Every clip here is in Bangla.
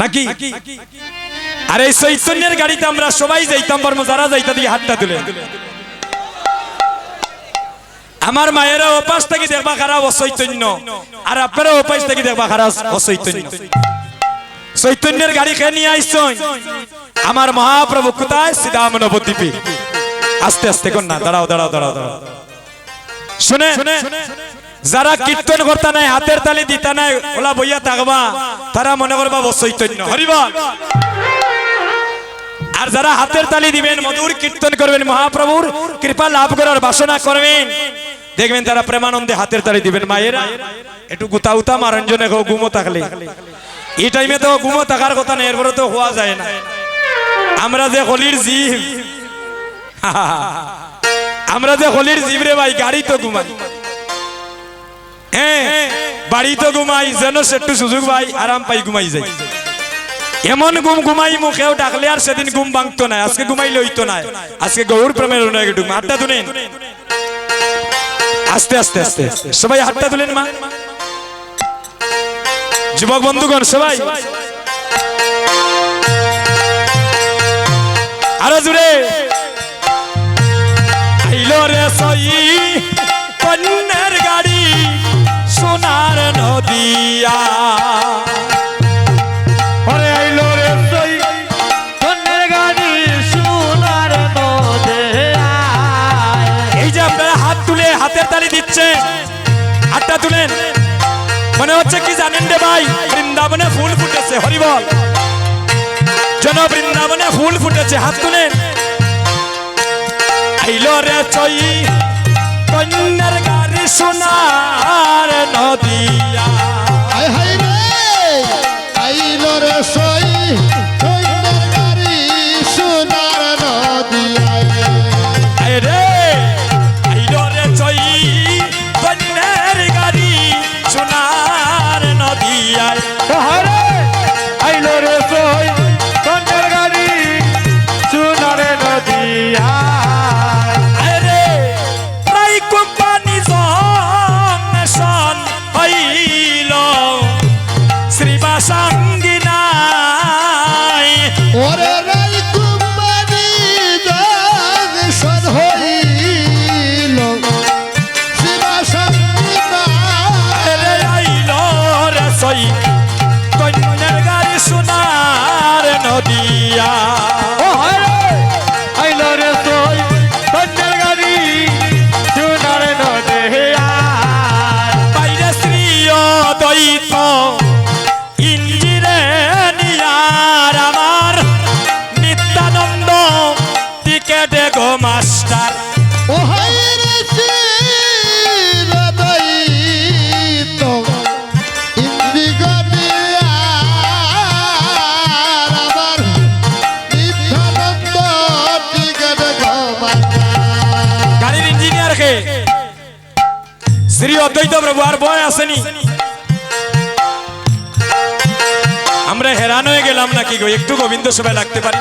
নাকি? আর এই চৈতন্যের গাড়িতে আমরা সবাই যাইতাম বর্ম যারা যাইতা দিয়ে হাতটা তুলে। আমার মায়েরা ওপাশ থেকে দেখবা খারাপ অচৈতন্য আর আপনারা ওপাশ থেকে দেখবা খারাপ অচৈতন্য। চৈতন্যের গাড়ি খেয়ে নিয়ে আইসন? আমার মহাপ্রভু কোথায়? শ্রীরাম নবদ্বীপে আস্তে আস্তে না দাঁড়াও দাঁড়াও দাঁড়াও দাঁড়াও। শুনে? যারা কীর্তন করতা নাই, হাতের তালি দিতা নাই, ওলা বইয়া থাকবা। তারা মনে করবা চৈতন্য। হরিবল আর যারা হাতের তালি দিবেন, মধুর কীর্তন করবেন, মহাপ্রভুর কৃপা লাভ করার বাসনা করবেন, দেখবেন তারা প্রেমানন্দে হাতের তালি দিবেন। মায়েরা, একটু গুতা উতা মারঞ্জনে গুমো থাকলে। এই টাইমে তো গুমো থাকার কথা নেই এরপরে তো হওয়া যায় না। আমরা যে হলির জীব, আমরা যে হলির জীব রে ভাই, গাড়ি তো ঘুমাই। হ্যাঁ বাড়ি ঘুমাই, যেন সুযোগ ভাই আরাম পাই, ঘুমাই যাই। এমন ঘুম ঘুমাই মুখেও ডাকলে আর সেদিন ঘুম ভাঙতো না আজকে ঘুমাইলে হইতো না আজকে গৌর প্রেমের হাতটা তুলেন। আস্তে আস্তে আস্তে সবাই হাতটা তুলেন, মা। যুবক বন্ধুগণ, সবাই। আরও জুড়ে রে সই কন্যার গাড়ি সোনার নদিয়া। হাতের তালি দিচ্ছেন হাতটা তুলেন। মনে হচ্ছে কি জানেন রে ভাই বৃন্দাবনে ফুল ফুটেছে হরিবল জন বৃন্দাবনে ফুল ফুটেছে হাত তুলেন। আইলো রে চই কন্যার গাড়ি সোনার নদিয়া। হাই হাই রে রে সই। অদ্বৈত প্রভু আর বয় আসেনি? আমরা হেরান হয়ে গেলাম নাকি গো? একটু গোবিন্দ সবাই লাগতে পারি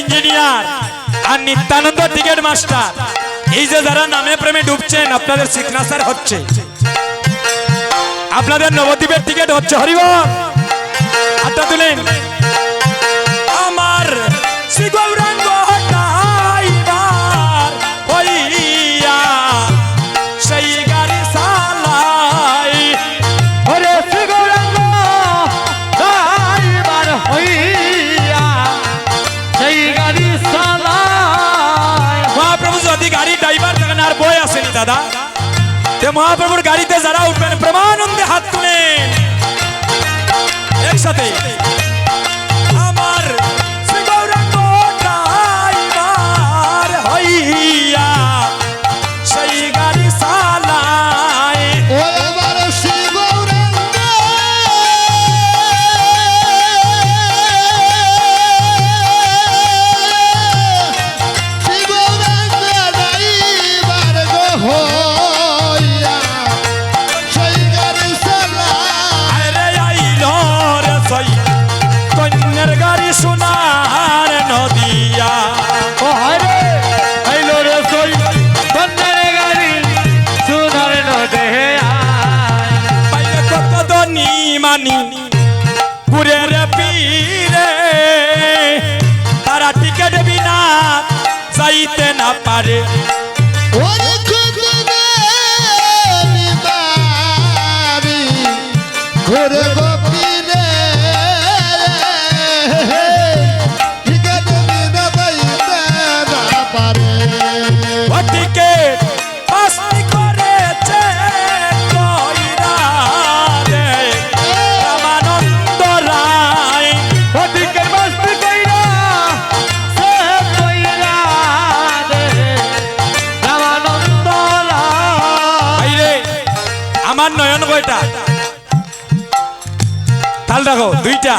ইঞ্জিনিয়ার আর নিত্যানন্দ টিকেট মাস্টার, এই যে যারা নামে প্রেমে ডুবছেন, আপনাদের সিগনেচার হচ্ছে। আপনাদের নবদ্বীপের টিকিট হচ্ছে, হরিবল! হাতটা তুলেন। agradar? পারে ওরে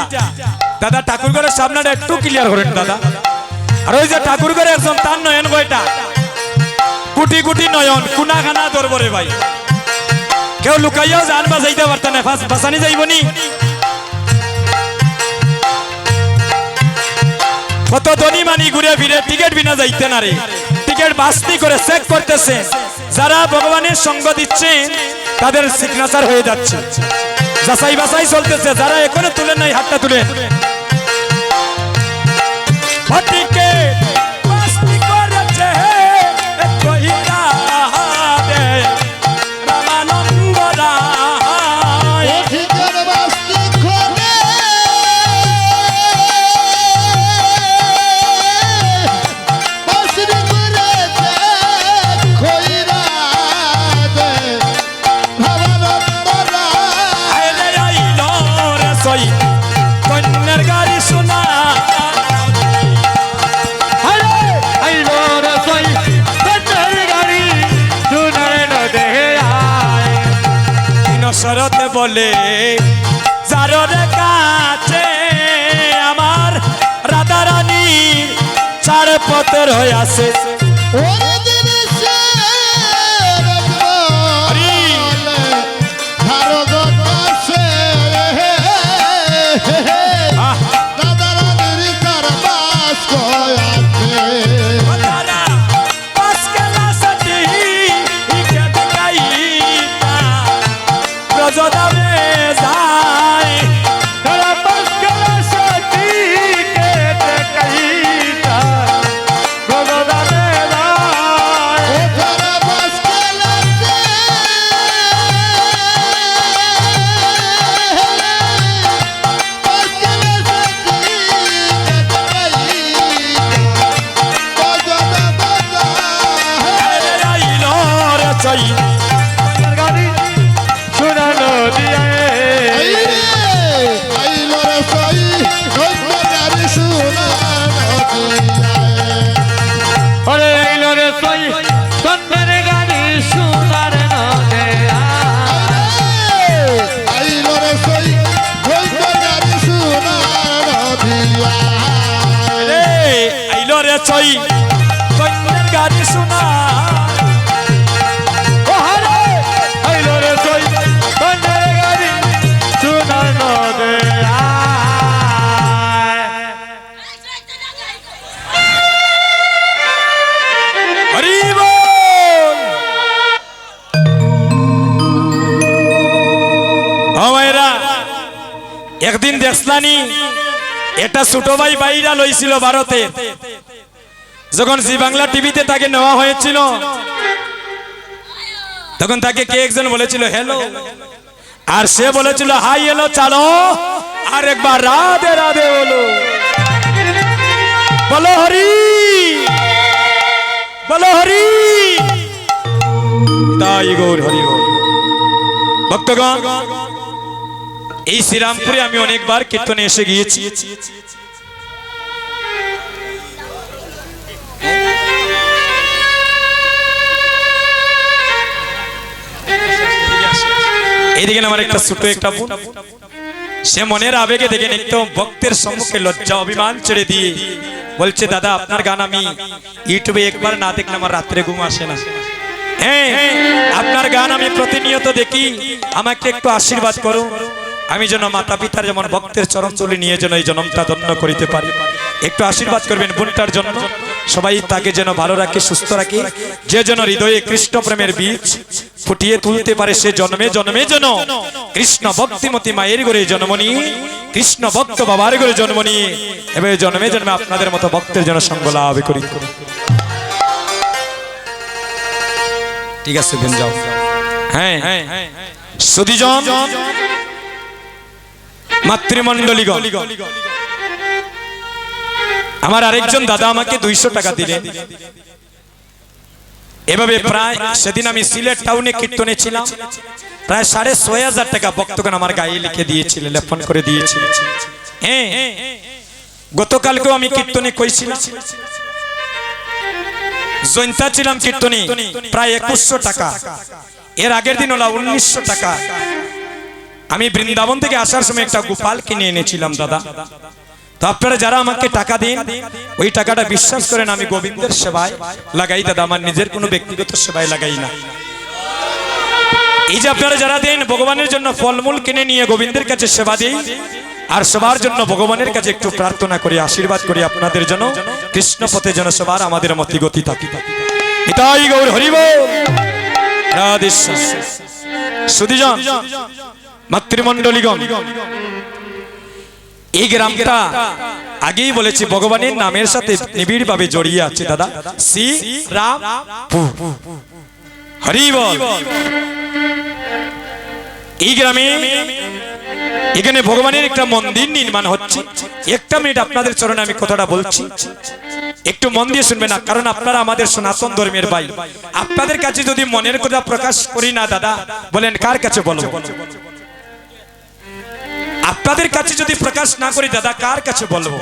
দুইটা দাদা, ঠাকুরঘরের সামনেটা একটু ক্লিয়ার করেন, দাদা। আর ওই যে ঠাকুরঘরে একজন, তার নয়ন কয়টা কুটি কুটি নয়ন কুনা খানা দরবরে ভাই। কেউ লুকাইয়াও জান বাজাইতে পারত না, ফাঁস বাসানি যাইবনি। কত ধনী মানি ঘুরে ফিরে টিকিট বিনা যাইতে না রে। টিকিট বাস্তি করে চেক করতেছে। যারা ভগবানের সঙ্গ দিচ্ছে, তাদের সিগনেচার হয়ে যাচ্ছে। যাচাই বাছাই চলতেছে যারা এখনও তুলে নাই হাতটা তুলে। চার পথের হয়ে আছে হরি বল। ও মায়েরা একদিন দেখলানি এটা ছোট ভাই বাইরা লইছিল ভারতে। যখন জি বাংলা টিভিতে তাকে নেওয়া হয়েছিল, তখন তাকে কে একজন বলেছিল হ্যালো আর সে বলেছিল হাই হ্যালো চালো। আর একবার, রাধে রাধে বলো। বলো হরি। বলো হরি। তাই গৌর হরি ভক্তগণ, এই শ্রীরামপুরে আমি অনেকবার কীর্তনে এসে গিয়েছি। এইদিকে আমার একটা ছোট একটা বোন। সে মনের আবেগে দেখেন একটু ভক্তের সম্মুখে লজ্জা, অভিমান ছেড়ে দিয়ে বলছে, দাদা, আপনার গান আমি ইউটিউবে একবার না দেখলে আমার রাত্রে ঘুম আসে না। হ্যাঁ আপনার গান আমি প্রতিনিয়ত দেখি। আমাকে একটু আশীর্বাদ করো আমি যেন মাতা পিতার যেমন ভক্তের চরণ চলে নিয়ে যেন এই জন্মটা ধন্য করিতে পারি। একটু আশীর্বাদ করবেন বোনটার জন্য। সবাই তাকে যেন ভালো রাখে, সুস্থ রাখে। যে যেন হৃদয়ে কৃষ্ণ প্রেমের বীজ ফুটিয়ে তুলতে পারে সে জন্মে জন্মে যেন কৃষ্ণ ভক্তিমতী মায়ের ঘরে জন্ম নিয়ে কৃষ্ণ ভক্ত বাবার ঘরে জন্ম নিয়ে এবার জন্মে জন্মে আপনাদের মতো ভক্তের যেন সঙ্গ লাভ করি। ঠিক আছে বোন যাও। হ্যাঁ সুদীজন মাতৃমণ্ডলীগণ। আমার আরেকজন দাদা আমাকে দুইশো টাকা দিলেন। এভাবে প্রায় সেদিন আমি সিলেট টাউনে কীর্তনে ছিলাম। প্রায় সাড়ে ছয় হাজার টাকা বক্তগণ আমার গায়ে লিখে দিয়েছিল লেপন করে দিয়েছিল হ্যাঁ গতকালকেও আমি কীর্তনে কইছিলাম। জৈন্তা ছিলাম কীর্তনে, প্রায় একুশশো টাকা। এর আগের দিন হলো উনিশশো টাকা। আমি বৃন্দাবন থেকে আসার সময় একটা গোপাল কিনে এনেছিলাম, দাদা। তো আপনারা যারা আমাকে টাকা দিন, ওই টাকাটা বিশ্বাস করেন আমি গোবিন্দের সেবায় লাগাই, দাদা, আমার নিজের কোনো ব্যক্তিগত সেবায় লাগাই না। এই যে আপনারা যারা দেন, ভগবানের জন্য ফলমূল কিনে নিয়ে গোবিন্দের কাছে সেবা দিই আর সবার জন্য ভগবানের কাছে একটু প্রার্থনা করি, আশীর্বাদ করি আপনাদের জন্য কৃষ্ণ পথে যেন সবার আমাদের মতি গতি থাকি। সুদীজন এই গ্রামটা আগেই বলেছি, ভগবানের নামের সাথে নিবিড় ভাবে জড়িয়ে আছে, দাদা। শ্রী রাম হরি বল। এই গ্রামে এখানে ভগবানের একটা মন্দির নির্মাণ হচ্ছে। একটা মিনিট আপনাদের চরণে আমি কথাটা বলছি। একটু মন দিয়ে শুনবেন না, কারণ আপনারা আমাদের সনাতন ধর্মের ভাই। আপনাদের কাছে যদি মনের কথা প্রকাশ করি না, দাদা, বলেন কার কাছে বলব? আপনাদের কাছে যদি প্রকাশ না করি, দাদা, কার কাছে বলব?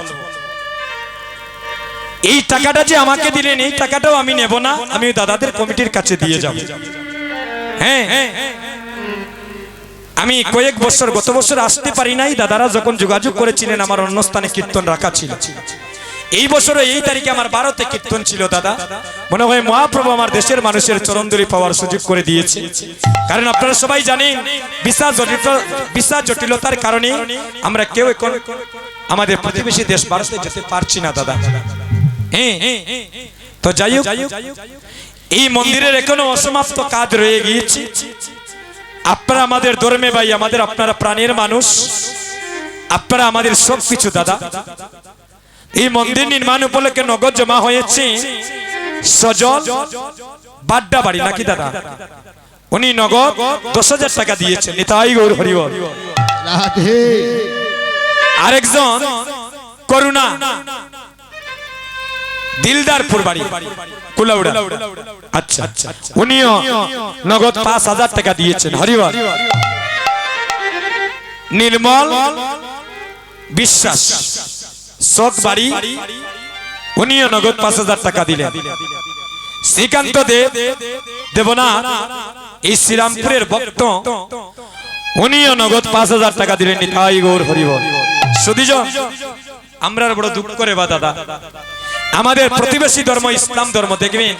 এই টাকাটা যে আমাকে দিলেন, এই টাকাটাও আমি নেব না, আমি দাদাদের কমিটির কাছে দিয়ে যাব। হ্যাঁ আমি কয়েক বছর, গত বছর আসতে পারি নাই, দাদারা যখন যোগাযোগ করেছিলেন, আমার অন্য স্থানে কীর্তন রাখা ছিল। এই বছর এই তারিখে আমার বারোতে কীর্তন ছিল, দাদা। মনে হয় মহাপ্রভু আমার দেশের মানুষের চরণদুরি পাওয়ার সুযোগ করে দিয়েছে। কারণ আপনারা সবাই জানেন বিশা জটিল বিশা জটিলতার কারণে আমরা কেউ এখন আমাদের প্রতিবেশী দেশ ভারতে যেতে পারছি না, দাদা। হ্যাঁ তো যাই হোক, এই মন্দিরের এখনও অসমাপ্ত কাজ রয়ে গিয়েছে। আপনারা আমাদের ধর্মে ভাই, আমাদের আপনারা প্রাণের মানুষ। আপনারা আমাদের সব কিছু দাদা। এই মন্দির নির্মাণ উপলক্ষে নগদ জমা হয়েছে সজল বাড্ডা বাড়ি নাকি দাদা? উনি নগদ দশ হাজার টাকা দিয়েছেন। নিতাই গৌর হরিবল। আরেকজন করুণা দিলদারপুর বাড়ি কুলাউড়া। আচ্ছা আচ্ছা উনিও নগদ পাঁচ হাজার টাকা দিয়েছেন। হরিবল। নির্মল বিশ্বাস। শোক বাড়ি উনিও নগদ পাঁচ হাজার টাকা দিলেন। শ্রীকান্ত দেব দেবনাথ, এই শ্রীরামপুরের ভক্ত, উনিও নগদ পাঁচ হাজার টাকা দিলেন। আমরা বড় দুঃখ করে বা দাদা। আমাদের প্রতিবেশী ধর্ম, ইসলাম ধর্ম, দেখবেন,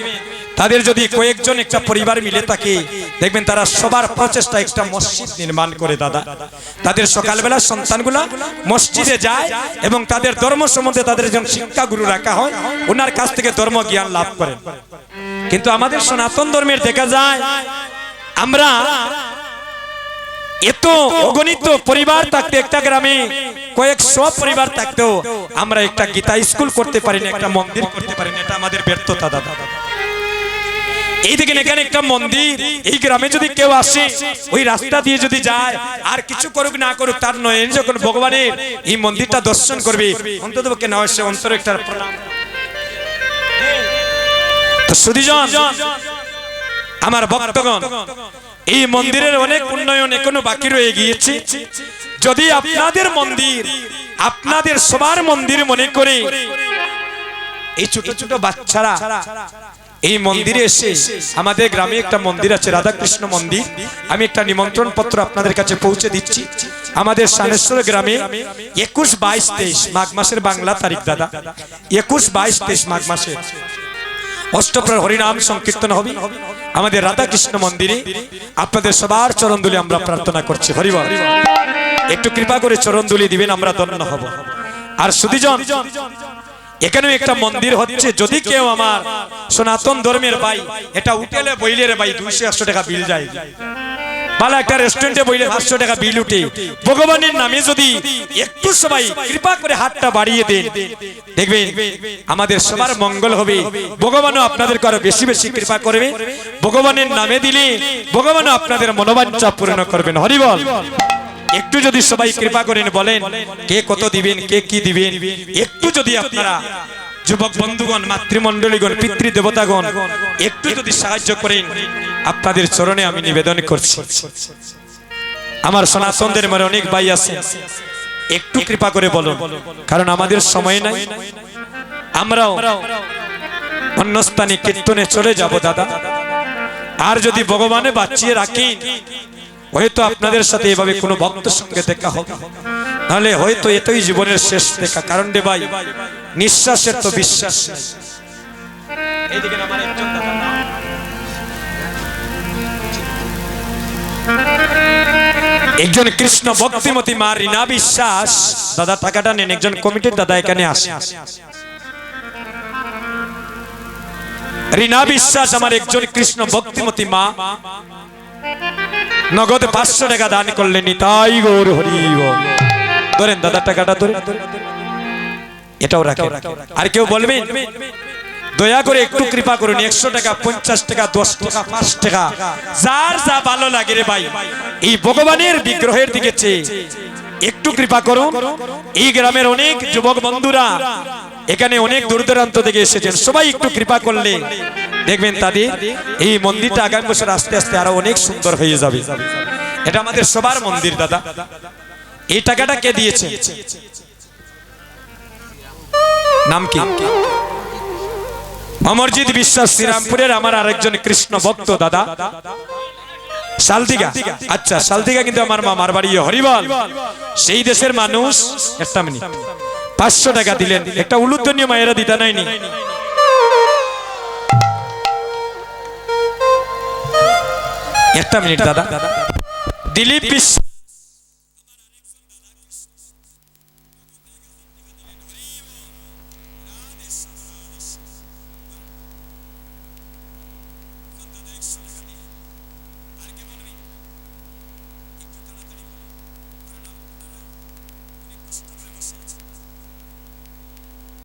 তাদের যদি কয়েকজন একটা পরিবার মিলে থাকে, দেখবেন তারা সবার প্রচেষ্টা একটা মসজিদ নির্মাণ করে, দাদা। তাদের সকালবেলা সন্তানগুলা মসজিদে যায় এবং তাদের ধর্ম সম্বন্ধে তাদের একজন শিক্ষা গুরু রাখা হয়, ওনার কাছ থেকে ধর্ম জ্ঞান লাভ করেন। কিন্তু আমাদের সনাতন ধর্মের দেখা যায়, আমরা এত অগণিত পরিবার থাকতে একটা গ্রামে, কয়েকশো পরিবার থাকতেও আমরা একটা গীতা স্কুল করতে পারি না একটা মন্দির করতে পারি না এটা আমাদের ব্যর্থতা দাদা। এই দেখেন এখানে একটা মন্দির, এই গ্রামে যদি কেউ আসে, ওই রাস্তা দিয়ে যদি যায়, আর কিছু করুক না করুক, তার নয় যখন ভগবানের এই মন্দিরটা দর্শন করবে, অন্তত না হয় সে অন্তর একটা প্রণাম। তো আমার ভক্তগণ এই মন্দিরের অনেক উন্নয়ন এখনও বাকি রয়ে গিয়েছে। যদি আপনাদের মন্দির, আপনাদের সবার মন্দির মনে করে, এই ছোট ছোট বাচ্চারা এই মন্দিরে এসে আমাদের গ্রামে একটা মন্দির আছে, রাধাকৃষ্ণ মন্দির। আমি একটা নিমন্ত্রণ পত্র আপনাদের কাছে পৌঁছে দিচ্ছি। আমাদের সানেশ্বর গ্রামে একুশ বাইশ তেইশ, মাঘ মাসের বাংলা তারিখ, দাদা। একুশ বাইশ তেইশ, মাঘ মাসের। অষ্টপ্রহর হরিনাম সংকীর্তন হবে। আমাদের রাধাকৃষ্ণ মন্দিরে আপনাদের সবার চরণদুলি আমরা প্রার্থনা করছি। হরিবল, একটু কৃপা করে চরণদুলি দিবেন, আমরা ধন্য হব। আর সুদীজন এখানে একটা মন্দির হচ্ছে, যদি কেউ আমার সনাতন ধর্মের বাই এটা উঠেলে বইলের বাই দুইশো একশো টাকা বিল যায়। ভালো একটা রেস্টুরেন্টে বইলে পাঁচশো টাকা বিল উঠে। ভগবানের নামে যদি একটু সবাই কৃপা করে হাতটা বাড়িয়ে দেন, দেখবেন আমাদের সবার মঙ্গল হবে। ভগবানও আপনাদের আরও বেশি বেশি কৃপা করবে। ভগবানের নামে দিলে ভগবানও আপনাদের মনোবাঞ্ছা পূর্ণ করবেন। হরিবল একটু যদি সবাই কৃপা করেন, বলেন, কে কত দিবেন, কে কি দিবেন? একটু যদি আপনারা যুবক বন্ধুগণ, মাতৃমণ্ডলীগণ পিতৃ দেবতাগণ একটু যদি সাহায্য করেন, আপনাদের চরণে আমি নিবেদন করছি। আমার সনাতনদের মনে অনেক ভাই আছে, একটু কৃপা করে বলুন, কারণ আমাদের সময় নাই। আমরাও অন্য স্থানে কীর্তনে চলে যাব, দাদা। আর যদি ভগবানে বাঁচিয়ে রাখেন হয়তো আপনাদের সাথে এভাবে কোনো ভক্তের সঙ্গে দেখা হবে নাহলে হয়তো এতই জীবনের শেষ দেখা। কারণ রে ভাই, নিঃশ্বাসের তো বিশ্বাস একজন কৃষ্ণ ভক্তিমতী মা রিনা বিশ্বাস। দাদা টাকাটা নেন, একজন কমিটির দাদা এখানে আসে রিনা বিশ্বাস আমার একজন কৃষ্ণ ভক্তিমতী মা। নগদ পাঁচশো টাকা দান করলেন তাই গৌর হরি ধরেন দাদা, টাকাটা ধরে। এটাও রাখে। আর কেউ বলবেন দয়া করে একটু কৃপা করুন, একশো টাকা, পঞ্চাশ টাকা, দশ টাকা, পাঁচ টাকা, যার যা ভালো লাগে রে ভাই, এই ভগবানের বিগ্রহের দিকে একটু কৃপা করুন। এই গ্রামের অনেক যুবক বন্ধুরা, এখানে অনেক দূর দূরান্ত থেকে এসেছেন। সবাই একটু কৃপা করলে দেখবেন তাদের এই মন্দিরটা আগামী বছর আস্তে আস্তে আরও অনেক সুন্দর হয়ে যাবে। এটা আমাদের সবার মন্দির, দাদা। এই টাকাটা কে দিয়েছে? নাম কি? অমরজিৎ বিশ্বাস, শ্রীরামপুরের আমার আরেকজন কৃষ্ণ ভক্ত, দাদা। শালদিগা আচ্ছা শালদিগা কিন্তু আমার মামার বাড়ি, হরিবল। সেই দেশের মানুষ, একটা মিনিট। পাঁচশো টাকা দিলেন। একটা উলুদ্ধনীয় মায়েরা দিতে নাইনি একটা মিনিট দাদা। দিলীপ বিশ্বাস